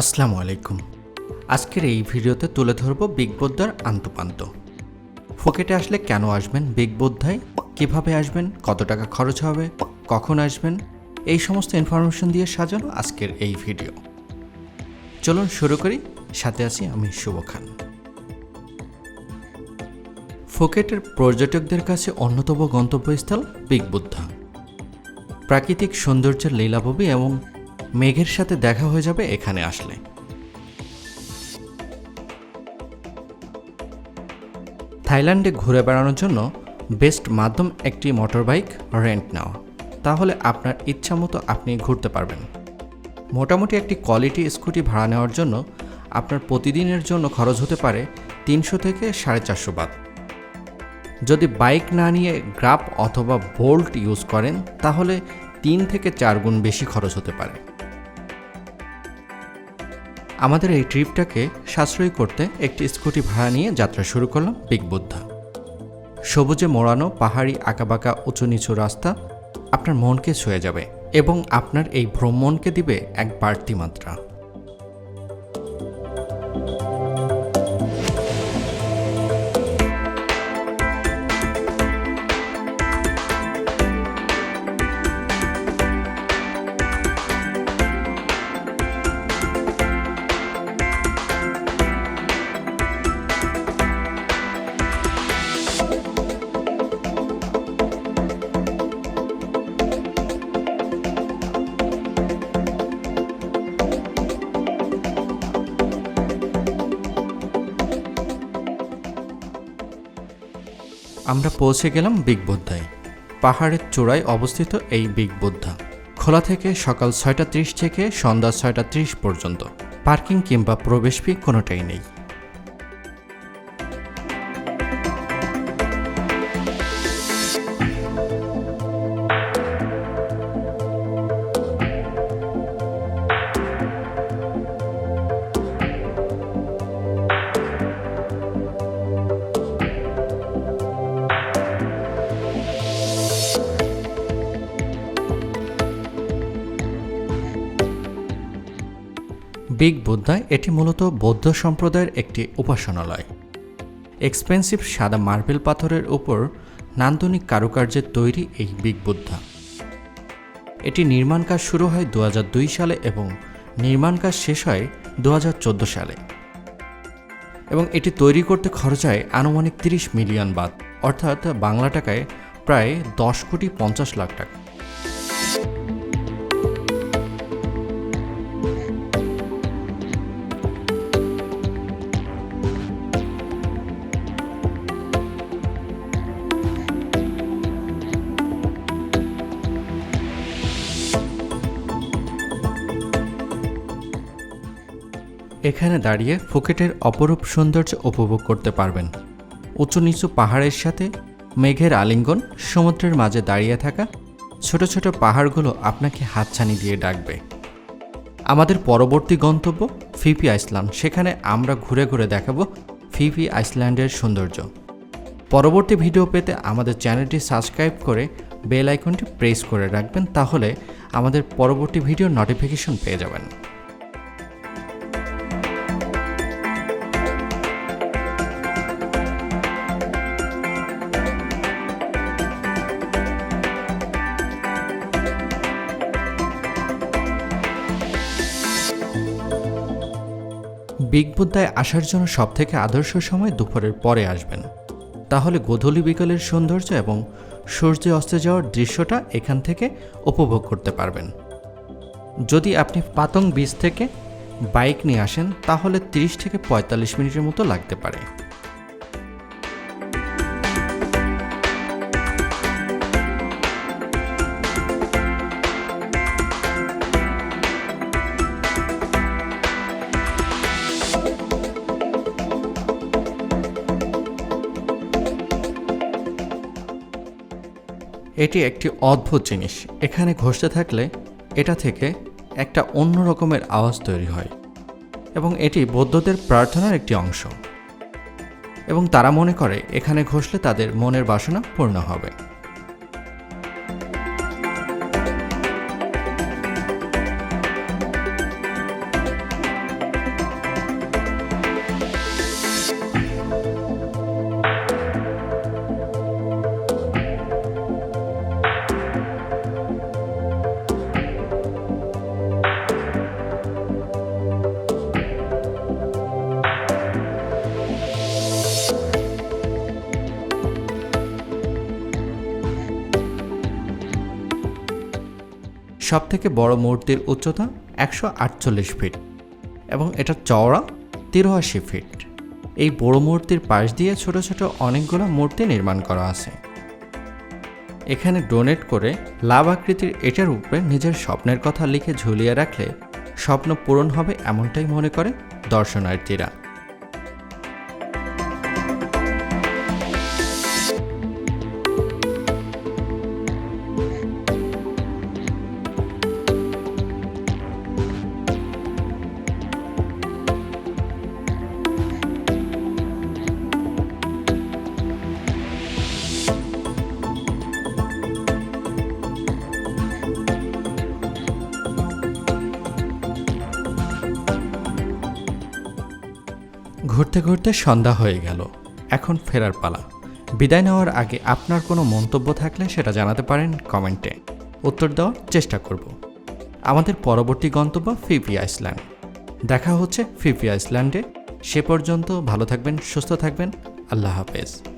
আসসালামু আলাইকুম। আজকের এই ভিডিওতে তুলে ধরব বিগ বোদ্ধার আন্তপান্ত ফোকেটে আসলে কেন আসবেন বিগ বোদ্ধায়? কীভাবে আসবেন? কত টাকা খরচ হবে? কখন আসবেন? এই সমস্ত ইনফরমেশন দিয়ে সাজানো আজকের এই ভিডিও। চলুন শুরু করি। সাথে আছি আমি শুভ খান। ফোকেটের পর্যটকদের কাছে অন্যতম গন্তব্যস্থল বিগ বুদ্ধা। প্রাকৃতিক সৌন্দর্যের লীলাভবী এবং মেঘের সাথে দেখা হয়ে যাবে এখানে আসলে। থাইল্যান্ডে ঘুরে বেড়ানোর জন্য বেস্ট মাধ্যম একটি মোটরবাইক রেন্ট নেওয়া। তাহলে আপনার ইচ্ছা মতো আপনি ঘুরতে পারবেন। মোটামুটি একটি কোয়ালিটি স্কুটি ভাড়া নেওয়ার জন্য আপনার প্রতিদিনের জন্য খরচ হতে পারে তিনশো থেকে সাড়ে চারশো বাদ। যদি বাইক না নিয়ে গ্রাপ অথবা বোল্ট ইউজ করেন, তাহলে তিন থেকে চার গুণ বেশি খরচ হতে পারে। আমাদের এই ট্রিপটাকে সাশ্রয়ী করতে একটি স্কুটি ভাড়া নিয়ে যাত্রা শুরু করলাম বিগ বুদ্ধা। সবুজে মোড়ানো পাহাড়ি আঁকাবাঁকা উঁচু নিচু রাস্তা আপনার মনকে ছুঁয়ে যাবে এবং আপনার এই ভ্রমণকে দিবে এক বাড়তি মাত্রা। আমরা পৌঁছে গেলাম বিগ বুদ্ধায়। পাহাড়ের চূড়ায় অবস্থিত এই বিগ বুদ্ধা। খোলা থেকে সকাল ছয়টা ত্রিশ থেকে সন্ধ্যা ছয়টা ত্রিশ পর্যন্ত। পার্কিং কিংবা প্রবেশ ফি কোনোটাই নেই। বিগ বুদ্ধায় এটি মূলত বৌদ্ধ সম্প্রদায়ের একটি উপাসনালয়। এক্সপেন্সিভ সাদা মার্বেল পাথরের উপর নান্দনিক কারুকার্যের তৈরি এই বিগ বুদ্ধা। এটি নির্মাণ কাজ শুরু হয় দু হাজার দুই সালে এবং নির্মাণ কাজ শেষ হয় দু হাজার চোদ্দ সালে। এবং এটি তৈরি করতে খরচ হয় আনুমানিক তিরিশ মিলিয়ন বাদ, অর্থাৎ বাংলা টাকায় প্রায় দশ কোটি পঞ্চাশ লাখ টাকা। এখানে দাঁড়িয়ে ফুকেটের অপরূপ সৌন্দর্য উপভোগ করতে পারবেন। উঁচু নিচু পাহাড়ের সাথে মেঘের আলিঙ্গন, সমুদ্রের মাঝে দাঁড়িয়ে থাকা ছোট ছোট পাহাড়গুলো আপনাকে হাতছানি দিয়ে ডাকবে। আমাদের পরবর্তী গন্তব্য ফিপি আইসল্যান্ড। সেখানে আমরা ঘুরে ঘুরে দেখাবো ফিপি আইসল্যান্ডের সৌন্দর্য। পরবর্তী ভিডিও পেতে আমাদের চ্যানেলটি সাবস্ক্রাইব করে বেল আইকনটি প্রেস করে রাখবেন, তাহলে আমাদের পরবর্তী ভিডিও নোটিফিকেশন পেয়ে যাবেন। বিগ বুদ্ধায় আসার জন্য সবথেকে আদর্শ সময় দুপুরের পরে আসবেন তাহলে গোধূলি বিকালের সৌন্দর্য এবং সূর্য অস্তে যাওয়ার দৃশ্যটা এখান থেকে উপভোগ করতে পারবেন। যদি আপনি পাতং বিচ থেকে বাইক নিয়ে আসেন, তাহলে 30 থেকে পঁয়তাল্লিশ মিনিটের মতো লাগতে পারে। এটি একটি অদ্ভুত জিনিস। এখানে ঘষতে থাকলে এটা থেকে একটা অন্য রকমের আওয়াজ তৈরি হয় এবং এটি বৌদ্ধদের প্রার্থনার একটি অংশ। এবং তারা মনে করে, এখানে ঘষলে তাদের মনের বাসনা পূর্ণ হবে। সবথেকে বড় মূর্তির উচ্চতা একশো আটচল্লিশ ফিট এবং এটা চওড়া তিরাশি ফিট। এই বড় মূর্তির পাশ দিয়ে ছোট ছোট অনেকগুলো মূর্তি নির্মাণ করা আছে। এখানে ডোনেট করে লাভ আকৃতির এটার উপরে নিজের স্বপ্নের কথা লিখে ঝুলিয়ে রাখলে স্বপ্ন পূরণ হবে এমনটাই মনে করে দর্শনার্থীরা। ঘুরতে ঘুরতে সন্ধ্যা হয়ে গেল। এখন ফেরার পালা। বিদায় নেওয়ার আগে আপনার কোনো মন্তব্য থাকলে সেটা জানাতে পারেন কমেন্টে। উত্তর দেওয়ার চেষ্টা করব। আমাদের পরবর্তী গন্তব্য ফিফি আইসল্যান্ড। দেখা হচ্ছে ফিফি আইসল্যান্ডে। সে পর্যন্ত ভালো থাকবেন, সুস্থ থাকবেন। আল্লাহ হাফেজ।